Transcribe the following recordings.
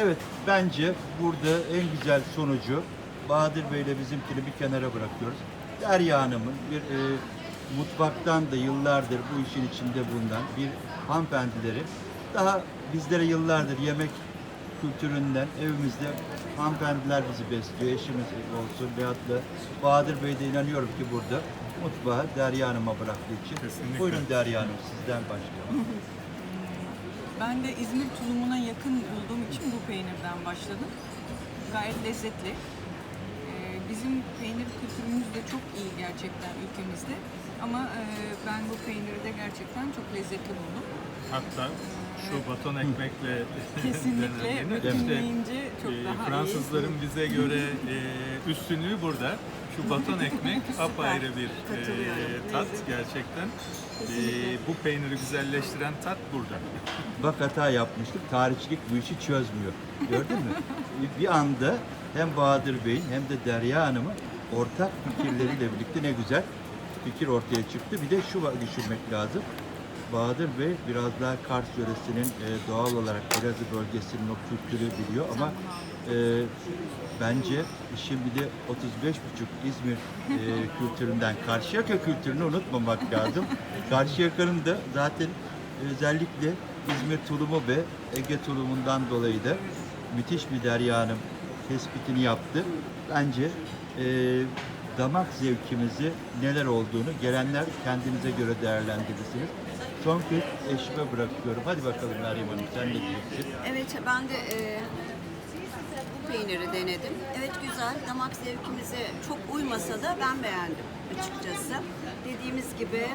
Evet, bence burada en güzel sonucu Bahadır Bey'le bizimkini bir kenara bırakıyoruz. Derya Hanım'ın bir e, mutfaktan da yıllardır bu işin içinde bulunan bir hanımefendileri daha bizlere yıllardır yemek kültüründen evimizde hanımefendiler bizi besliyor. Eşimiz olsun veyahut da Bahadır Bey de inanıyorum ki burada mutfağı Derya Hanım'a bıraktığı için. Kesinlikle. Buyurun Derya Hanım sizden başlayalım. Ben de İzmir tulumuna yakın bulduğum için bu peynirden başladım. Gayet lezzetli. Ee, bizim peynir kültürümüz de çok iyi gerçekten ülkemizde. Ama e, ben bu peyniri de gerçekten çok lezzetli buldum. Hatta şu baton ekmekle Kesinlikle bütünleyince çok e, daha Fransızların bize göre e, üstünlüğü burada. Şu baton ekmek apayrı bir e, tat gerçekten. E, bu peyniri güzelleştiren tat burada. Bak hata yapmıştık. Tarihçilik bu işi çözmüyor. Gördün mü? Bir anda hem Bahadır Bey'in hem de Derya Hanım'ın ortak fikirleriyle birlikte ne güzel fikir ortaya çıktı. Bir de şu var- düşünmek lazım. Bahadır Bey biraz daha Kars yöresinin e, doğal olarak Elazığ bölgesinin o kültürü biliyor ama e, bence bir de 35,5 İzmir e, kültüründen Karşıyaka kültürünü unutmamak lazım. Karşıyaka'nın da zaten özellikle İzmir tulumu ve Ege tulumundan dolayı da müthiş bir Derya Hanım tespitini yaptı. Bence e, damak zevkimizi neler olduğunu gelenler kendinize göre değerlendirirsiniz. Son kez eşime bırakıyorum. Hadi bakalım Meryem Hanım sen ne diyeceksin? Evet ben de e, bu peyniri denedim. Evet güzel. Damak zevkimize çok uymasa da ben beğendim açıkçası. Dediğimiz gibi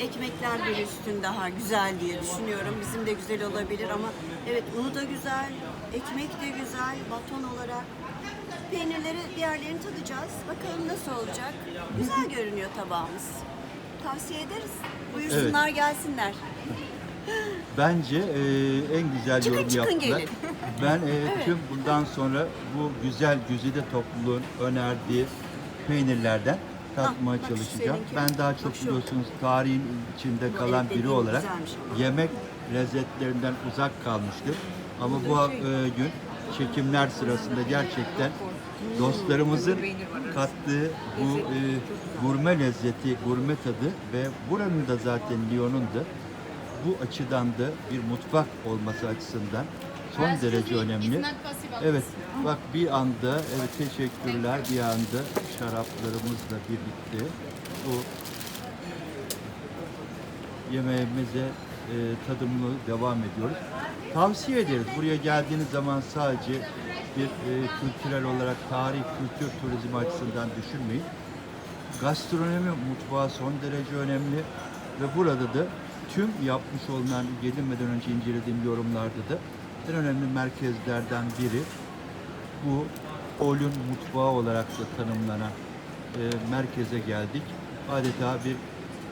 ekmekler bir üstün daha güzel diye düşünüyorum. Bizim de güzel olabilir ama evet unu da güzel, ekmek de güzel, baton olarak. Peynirleri diğerlerini tadacağız. Bakalım nasıl olacak. Güzel görünüyor tabağımız. Tavsiye ederiz. Buyursunlar gelsinler. Bence e, en güzel Çıkın yorum çıkın yaptılar. gelin. Ben e, tüm bundan sonra bu güzel güzide topluluğun önerdiği peynirlerden tatmaya bak şu çalışacağım. seninki. Ben daha çok Bak şu. biliyorsunuz tarihin içinde Bu kalan evet biri dediğin olarak güzelmiş. yemek lezzetlerinden uzak kalmıştım. Ama bu e, gün çekimler sırasında gerçekten dostlarımızın kattığı bu e, gurme lezzeti, gurme tadı ve buranın da zaten Lyon'un da bu açıdan da bir mutfak olması açısından son derece önemli. Evet, bak bir anda, evet teşekkürler, bir anda şaraplarımızla birlikte bu yemeğimize e, tadımlı devam ediyoruz. Tavsiye ederiz. Buraya geldiğiniz zaman sadece bir e, kültürel olarak tarih, kültür turizmi açısından düşünmeyin. Gastronomi mutfağı son derece önemli ve burada da tüm yapmış olunan gelinmeden önce incelediğim yorumlarda da en önemli merkezlerden biri bu Olun mutfağı olarak da tanımlanan e, merkeze geldik. Adeta bir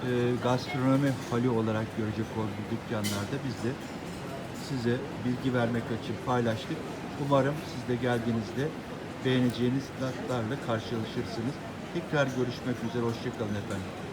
e, gastronomi hali olarak görecek olduğu dükkanlarda biz de size bilgi vermek için paylaştık. Umarım siz de geldiğinizde beğeneceğiniz tatlarla karşılaşırsınız. Tekrar görüşmek üzere. Hoşçakalın efendim.